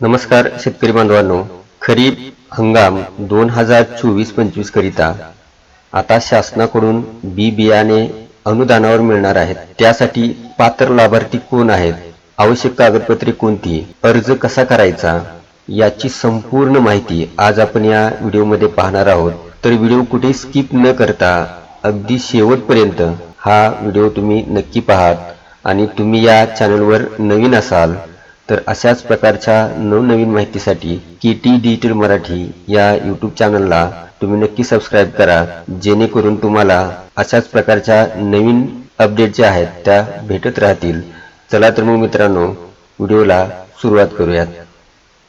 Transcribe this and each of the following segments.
नमस्कार शेतकरी बांधवांनो. खरीप हंगाम दोन हजार चोवीस पंचवीस करिता आता शासनाकडून बी बियाणे अनुदानावर मिळणार आहेत. त्यासाठी पात्र लाभार्थी कोण आहेत? आवश्यक कागदपत्रे कोणती? अर्ज कसा करायचा? याची संपूर्ण माहिती आज आपण या व्हिडिओमध्ये पाहणार आहोत. तर व्हिडिओ कुठे स्किप न करता अगदी शेवटपर्यंत हा व्हिडिओ तुम्ही नक्की पाहात आणि तुम्ही या चॅनलवर नवीन असाल तर अशाच प्रकारच्या नवनवीन माहितीसाठी के टी डिजिटल मराठी या यूट्यूब चॅनलला तुम्ही नक्की सबस्क्राईब करा जेणेकरून तुम्हाला अशाच प्रकारच्या नवीन अपडेट ज्या आहेत त्या भेटत राहतील. चला तर मग मित्रांनो व्हिडिओला सुरुवात करूयात.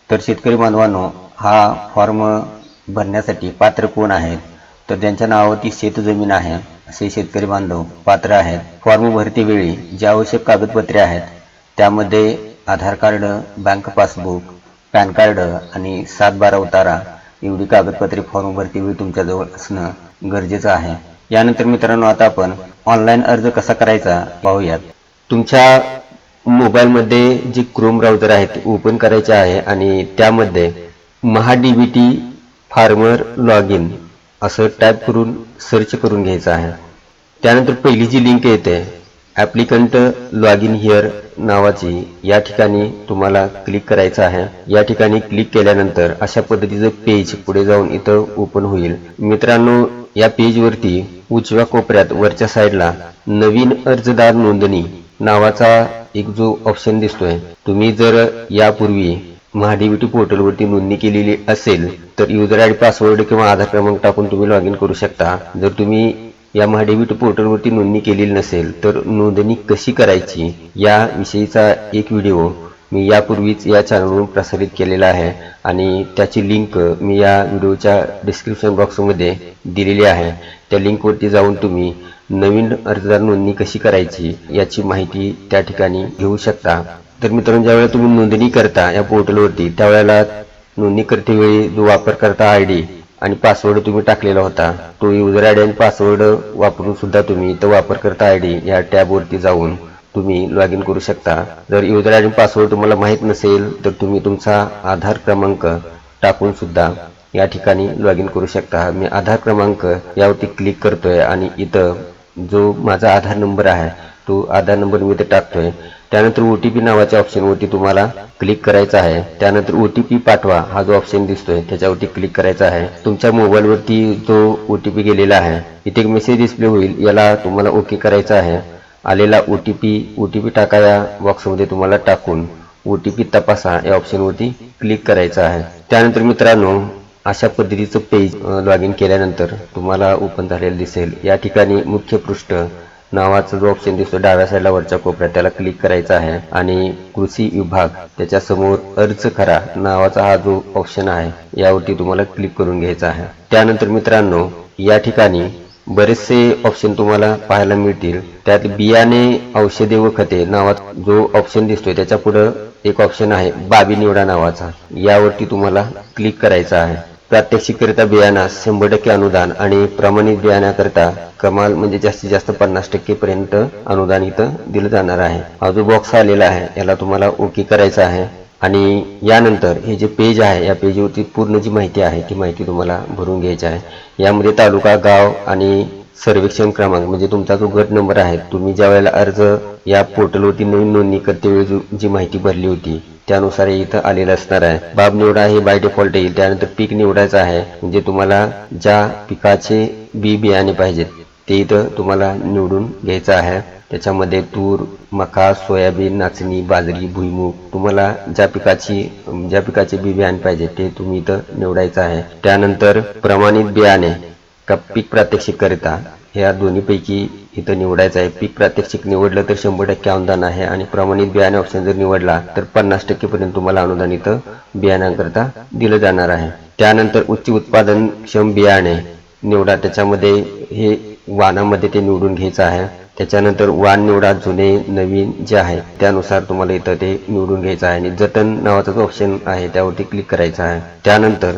तर शेतकरी बांधवांनो हा फॉर्म भरण्यासाठी पात्र कोण आहेत? तर ज्यांच्या नावावरती शेतजमीन आहे असे शेतकरी बांधव पात्र आहेत. फॉर्म भरतीवेळी जी आवश्यक कागदपत्रे आहेत त्यामध्ये Aadhaar card bank passbook PAN card आणि सात बारा उतारा एवढी कागदपत्रे फॉर्म भरतीवेळी तुमच्याजवळ असणं गरजेचं आहे. यानंतर मित्रांनो आता आपण ऑनलाईन अर्ज कसा करायचा पाहूयात. तुमच्या मोबाईलमध्ये जे क्रोम ब्राउझर आहे ते ओपन करायचे आहे आणि त्यामध्ये Maha D B T farmer log in असं टाईप करून सर्च करून घ्यायचं आहे. त्यानंतर पहिली जी लिंक येते ॲप्लिकंट लॉग इन हिअर नावाची या ठिकाणी तुम्हाला क्लिक करायचं आहे. या ठिकाणी क्लिक केल्यानंतर अशा पद्धतीचं पेज पुढे जाऊन इथं ओपन होईल. मित्रांनो या पेजवरती उजव्या कोपऱ्यात वरच्या साईडला नवीन अर्जदार नोंदणी नावाचा एक जो ऑप्शन दिसतोय. तुम्ही जर यापूर्वी महाडीबीटी पोर्टलवरती नोंदणी केलेली असेल तर युजर आय डी पासवर्ड किंवा आधार क्रमांक टाकून तुम्ही लॉग इन करू शकता. जर तुम्ही या महाडेबिट पोर्टलवरती नोंदणी केलेली नसेल तर नोंदणी कशी करायची या विषयीचा एक व्हिडिओ मी यापूर्वीच या चॅनलवरून प्रसारित केलेला आहे आणि त्याची लिंक मी या व्हिडिओच्या डिस्क्रिप्शन बॉक्समध्ये दिलेली आहे. त्या लिंकवरती जाऊन तुम्ही नवीन अर्जदार नोंदणी कशी करायची याची माहिती त्या ठिकाणी घेऊ शकता. तर मित्रांनो ज्यावेळेला तुम्ही नोंदणी करता या पोर्टलवरती त्यावेळेला नोंदणी करतेवेळी जो वापरकर्ता आय डी आणि पासवर्ड तुम्ही टाकलेला होता. तो युजर आय डी आणि पासवर्ड वापरून सुद्धा तुम्ही तो वापरकर्ता आय डी या टॅबवरती जाऊन तुम्ही लॉग इन करू शकता. जर युजर आय डी पासवर्ड तुम्हाला माहीत नसेल तर तुम्ही तुमचा आधार क्रमांक टाकून सुद्धा या ठिकाणी लॉग इन करू शकता. मी आधार क्रमांक यावरती क्लिक करतोय आणि इथं जो माझा आधार नंबर आहे तो आधार नंबर मी इथे टाकतोय. त्यानंतर ओ टी पी नावाच्या ऑप्शनवरती तुम्हाला क्लिक करायचं आहे. त्यानंतर ओ टी पी पाठवा. हा जो ऑप्शन दिसतोय त्याच्यावरती क्लिक करायचा आहे. तुमच्या मोबाईलवरती जो ओ टी पी गेलेला आहे इथे एक मेसेज डिस्प्ले होईल. याला तुम्हाला ओके करायचा आहे. आलेला O T P O T P टाका या बॉक्समध्ये तुम्हाला टाकून ओ टी पी तपासा. या ऑप्शनवरती क्लिक करायचं आहे. त्यानंतर मित्रांनो अशा पद्धतीचं पेज लॉग इन केल्यानंतर तुम्हाला ओपन झालेलं दिसेल. या ठिकाणी मुख्य पृष्ठ नावाचा जो ऑप्शन दिसतो डाव्या साईडला वरच्या कोपऱ्यात त्याला क्लिक करायचा आहे. आणि कृषी विभाग त्याच्यासमोर अर्ज करा. नावाचा हा जो ऑप्शन आहे यावरती तुम्हाला क्लिक करून घ्यायचा आहे. त्यानंतर मित्रांनो या ठिकाणी बरेचसे ऑप्शन तुम्हाला पाहायला मिळतील. त्यात बियाणे औषधे व खते नावाचा जो ऑप्शन दिसतोय त्याच्या पुढं एक ऑप्शन आहे बाबी निवडा नावाचा. यावरती तुम्हाला क्लिक करायचा आहे. प्रात्यक्षिकरिता बियाणा शंभर टक्के अनुदान आणि प्रमाणित बियाण्याकरिता कमाल म्हणजे जास्तीत जास्त पन्नास टक्के पर्यंत अनुदान इथं दिलं जाणार आहे. हा जो बॉक्स आलेला आहे याला तुम्हाला ओके करायचा आहे. आणि यानंतर हे जे पेज आहे या पेजवरती पूर्ण जी माहिती आहे ती माहिती तुम्हाला भरून घ्यायची आहे. यामध्ये तालुका गाव आणि सर्वेक्षण क्रमांक म्हणजे तुमचा जो गट नंबर आहे तुम्ही ज्या वेळेला अर्ज या पोर्टलवरती नवीन नोंदणी करते वेळी जी माहिती भरली होती त्यानुसार इथं आलेलं असणार आहे. बाब निवडा हे बाय डिफॉल्ट येईल त्यानंतर पीक निवडायचं आहे म्हणजे तुम्हाला ज्या पिकाचे बी बियाणे पाहिजेत ते इथं तुम्हाला निवडून घ्यायचं आहे. त्याच्यामध्ये तूर मका सोयाबीन नाचणी बाजरी भुईमूग तुम्हाला ज्या पिकाची ज्या पिकाचे बी बियाणे पाहिजे ते तुम्ही इथं निवडायचं आहे. त्यानंतर प्रमाणित बियाणे का पीक प्रात्यक्षिक करिता? ह्या दोन्हीपैकी इथं निवडायचं आहे. पीक प्रात्यक्षिक निवडलं तर शंभर टक्के अनुदान आहे आणि प्रमाणित बियाणे ऑप्शन जर निवडला तर पन्नास टक्केपर्यंत तुम्हाला अनुदान इथं बियाण्यांकरता दिलं जाणार आहे. त्यानंतर उच्च उत्पादन क्षम बियाणे निवडा. त्याच्यामध्ये हे वाणामध्ये ते निवडून घ्यायचं आहे. त्याच्यानंतर वाण निवडा जुने नवीन जे आहे त्यानुसार तुम्हाला इथं ते निवडून घ्यायचं आहे. आणि जतन नावाचा जो ऑप्शन आहे त्यावरती क्लिक करायचं आहे. त्यानंतर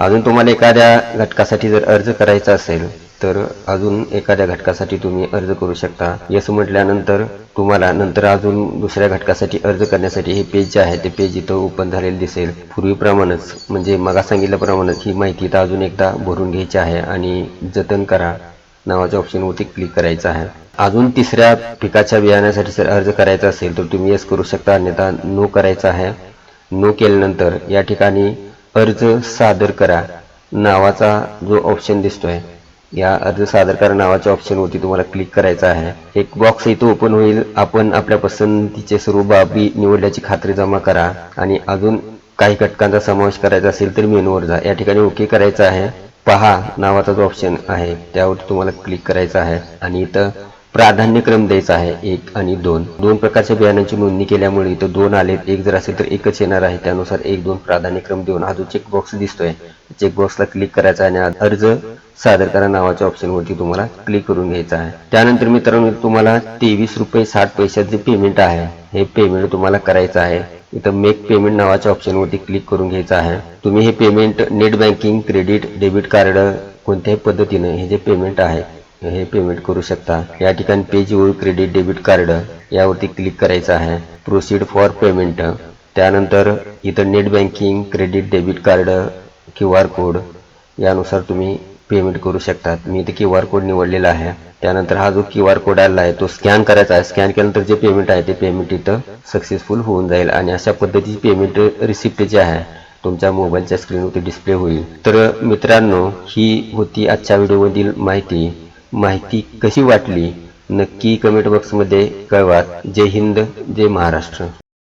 अजून तुम्हाला एखाद्या घटकासाठी जर अर्ज करायचा असेल तर अजून एखाद्या घटकासाठी तुम्ही अर्ज करू शकता. यस म्हटल्यानंतर तुम्हाला नंतर अजून दुसऱ्या घटकासाठी अर्ज करण्यासाठी हे पेज जे आहे ते पेज इथं ओपन झालेलं दिसेल. पूर्वीप्रमाणेच म्हणजे मगा सांगितल्याप्रमाणेच ही माहिती इथं अजून एकदा भरून घ्यायची आहे आणि जतन करा. नावाच्या ऑप्शनवरती क्लिक करायचं आहे. अजून तिसऱ्या पिकाच्या बियाण्यासाठी जर अर्ज करायचा असेल तर तुम्ही येस करू शकता. अन्यथा नो करायचा आहे. नो केल्यानंतर या ठिकाणी अर्ज सादर करा. नावाचा जो ऑप्शन दिसतोय या अर्ज सादर करा नावाच्या ऑप्शनवरती तुम्हाला क्लिक करायचं आहे. एक बॉक्स इथं ओपन होईल. आपण आपल्या पसंतीचे सर्व बाबी निवडल्याची खात्री जमा करा आणि अजून काही घटकांचा समावेश करायचा असेल तर मेनूवर जा. या ठिकाणी ओके करायचं आहे. पहा नावाचा जो ऑप्शन आहे त्यावर तुम्हाला क्लिक करायचं आहे. आणि इथं प्राधान्यक्रम द्यायचा आहे. एक आणि दोन. दोन प्रकारच्या बियाण्यांची नोंदणी केल्यामुळे इथं दोन आले एक जर असेल तर एकच येणार आहे. त्यानुसार एक दोन प्राधान्यक्रम देऊन हा जो चेकबॉक्स दिसतोय चेकबॉक्सला क्लिक करायचा आहे आणि अर्ज सादर करा नावाच्या ऑप्शनवरती तुम्हाला क्लिक करून घ्यायचा आहे. त्यानंतर मित्रांनो तुम्हाला तेवीस रुपये साठ पैशाचं जे पेमेंट आहे हे पेमेंट तुम्हाला करायचं आहे. इथं मेक पेमेंट नावाच्या ऑप्शनवरती क्लिक करून घ्यायचं आहे. तुम्ही हे payment net banking credit debit card कोणत्याही पद्धतीने हे जे पेमेंट आहे हे पेमेंट करू शकता. या ठिकाणी पेज वर क्रेडिट डेबिट कार्ड यावरती क्लिक करायचं आहे. प्रोसीड फॉर पेमेंट त्यानंतर इथं net banking credit debit card Q R code यानुसार तुम्ही पेमेंट करू शकता. मी इथे क्यू आर कोड निवडलेला आहे. त्यानंतर हा जो क्यू आर कोड आलेला आहे तो स्कॅन करायचा आहे. स्कॅन केल्यानंतर जे पेमेंट आहे ते पेमेंट इथं सक्सेसफुल होऊन जाईल आणि अशा पद्धतीची पेमेंट रिसिप्ट जे आहे तुमच्या मोबाईलच्या स्क्रीनवरती डिस्प्ले होईल. तर मित्रांनो ही होती आजच्या व्हिडिओमधील माहिती. माहिती कशी वाटली नक्की कमेंट बॉक्समध्ये कळवा. जय हिंद जय महाराष्ट्र.